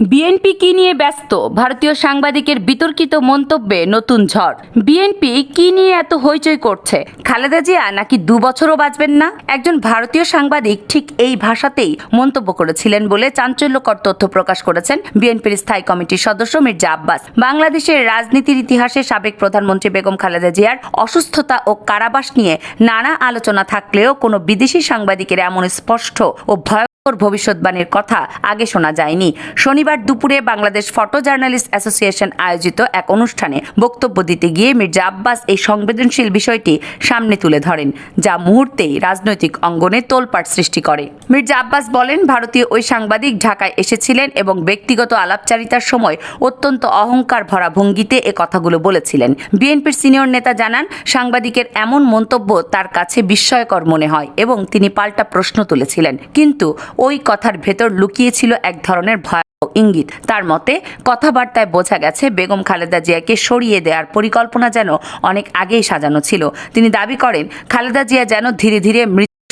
BNP কি নিয়ে ব্যস্ত? ভারতীয় সাংবাদিকের বিতর্কিত মন্তব্যে নতুন ঝড়। বিএনপি কি নিয়ে এত হইচই করছে? খালেদা জিয়া নাকি দু বছরও বাঁচবেন না? একজন ভারতীয় সাংবাদিক ঠিক এই ভাষাতেই মন্তব্য করেছিলেন বলে চাঞ্চল্যকর তথ্য প্রকাশ করেছেন বিএনপির স্থায়ী কমিটির সদস্য মির্জা আব্বাস। বাংলাদেশের রাজনীতির ইতিহাসে সাবেক প্রধানমন্ত্রী বেগম খালেদা জিয়ার অসুস্থতা ও কারাবাস নিয়ে নানা আলোচনা থাকলেও কোনো বিদেশি সাংবাদিকের এমন স্পষ্ট ও ভয় ভবিষ্যৎবাণীর কথা আগে শোনা যায়নি। শনিবার দুপুরে বাংলাদেশ ফটো জার্নালিস্ট অ্যাসোসিয়েশন আয়োজিত এক অনুষ্ঠানে বক্তব্য দিতে গিয়ে মির্জা আব্বাস এই সংবেদনশীল বিষয়টি সামনে তুলে ধরেন, যা মুহূর্তেই রাজনৈতিক অঙ্গনে তোলপাট সৃষ্টি করে। মির্জা আব্বাস বলেন, ভারতীয় ওই সাংবাদিক ঢাকায় এসেছিলেন এবং ব্যক্তিগত আলাপচারিতার সময় অত্যন্ত অহংকার ভরা ভঙ্গিতে এ কথাগুলো বলেছিলেন। বিএনপির সিনিয়র নেতা জানান, সাংবাদিকের এমন মন্তব্য তার কাছে বিস্ময়কর মনে হয় এবং তিনি পাল্টা প্রশ্ন তুলেছিলেন। কিন্তু ওই কথার ভেতর লুকিয়েছিল এক ধরনের ভয় ইঙ্গিত। তার মতে, কথাবার্তায় বোঝা গেছে, বেগম খালেদা জিয়াকে সরিয়ে দেওয়ার পরিকল্পনা যেন অনেক আগেই সাজানো ছিল। তিনি দাবি করেন, খালেদা জিয়া যেন ধীরে ধীরে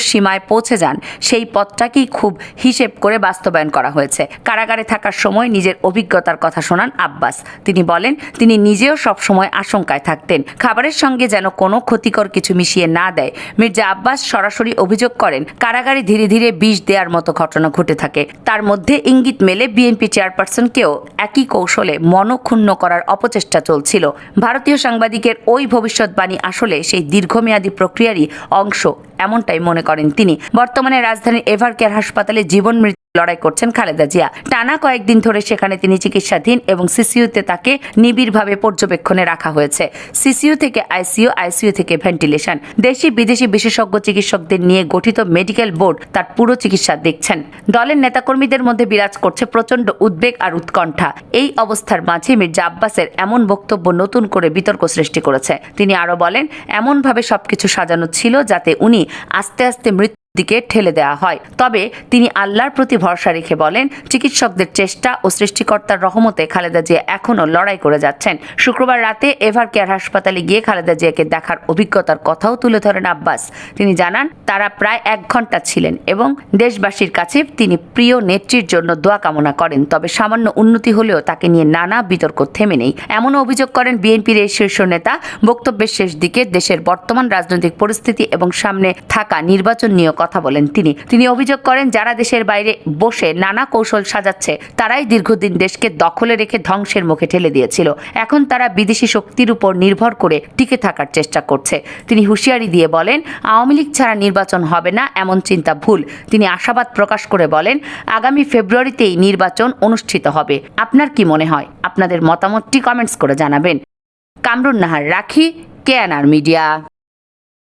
সীমায় পৌঁছে যান। সেই পথটাকেই খুব হিসেব করে বাস্তবায়ন করা হয়েছে। কারাগারে থাকার সময় নিজের অভিজ্ঞতার কথা শোনান আব্বাস। তিনি বলেন, তিনি নিজেও সবসময় আশঙ্কায় থাকতেন। খাবারের সঙ্গে যেন কোনো ক্ষতিকর কিছু মিশিয়ে না দেয়। মির্জা আব্বাস সরাসরি অভিযোগ করেন, কারাগারে ধীরে ধীরে বিষ দেওয়ার মতো ঘটনা ঘটে থাকে। তার মধ্যে ইঙ্গিত মেলে বিএনপি চেয়ারপারসনকেও একই কৌশলে মনক্ষুণ্ণ করার অপচেষ্টা চলছিল। ভারতীয় সাংবাদিকের ওই ভবিষ্যৎবাণী আসলে সেই দীর্ঘমেয়াদী প্রক্রিয়ারই অংশ, এমনটাই মনে করেন তিনি বর্তমানে রাজধানীর এভার কেয়ার হাসপাতালে জীবন লড়াই করছেন খালেদা জিয়া। টানা কয়েকদিন ধরে সেখানে তিনি চিকিৎসাধীন এবং সিসিইউতে তাকে নিবিড়ভাবে পর্যবেক্ষণে রাখা হয়েছে। সিসিইউ থেকে আইসিইউ আইসিইউ থেকে ভেন্টিলেশন। দেশি, বিদেশি বিশেষজ্ঞ চিকিৎসকদের নিয়ে গঠিত মেডিকেল বোর্ড তার পুরো চিকিৎসা দেখছেন। দলের নেতাকর্মীদের মধ্যে বিরাজ করছে প্রচণ্ড উদ্বেগ আর উৎকণ্ঠা। এই অবস্থার মাঝে মির্জা আব্বাসের এমন বক্তব্য নতুন করে বিতর্ক সৃষ্টি করেছে। তিনি আরও বলেন, এমনভাবে সবকিছু সাজানো ছিল যাতে উনি আস্তে আস্তে মৃত্যু দিকে ঠেলে দেওয়া হয়। তবে তিনি আল্লাহর প্রতি ভরসা রেখে বলেন, চিকিৎসকদের চেষ্টা ও সৃষ্টিকর্তার রহমতে খালেদা জিয়া এখনও লড়াই করে যাচ্ছেন। শুক্রবার রাতে এভার কেয়ার হাসপাতালে গিয়ে খালেদা জিয়াকে দেখার অভিজ্ঞতার কথাও তুলে ধরেন আব্বাস। তিনি জানান, তারা প্রায় এক ঘণ্টা ছিলেন এবং দেশবাসীর কাছে তিনি প্রিয় নেত্রীর জন্য দোয়া কামনা করেন, তবে সামান্য উন্নতি হলেও তাকে নিয়ে নানা বিতর্ক থেমে নেই। এমন অভিযোগ করেন বিএনপির এই শীর্ষ নেতা। বক্তব্যের শেষ দিকে দেশের বর্তমান রাজনৈতিক পরিস্থিতি এবং সামনে থাকা নির্বাচন নিয়ে কথা বলেন তিনি। তিনি অভিযোগ করেন, যারা দেশের বাইরে বসে নানা কৌশল সাজাচ্ছে, তারাই দীর্ঘদিন দেশকে দখলে রেখে ধ্বংসের মুখে ঠেলে দিয়েছিল। এখন তারা বিদেশি শক্তির উপর নির্ভর করে টিকে থাকার চেষ্টা করছে। তিনি হুঁশিয়ারি দিয়ে বলেন, আওয়ামী লীগ ছাড়া নির্বাচন হবে না, এমন চিন্তা ভুল। তিনি আশাবাদ প্রকাশ করে বলেন, আগামী ফেব্রুয়ারিতেই নির্বাচন অনুষ্ঠিত হবে। আপনার কি মনে হয়? আপনাদের মতামতটি কমেন্টস করে জানাবেন। কামরুন নাহার, রাখি কেয়ানার মিডিয়া।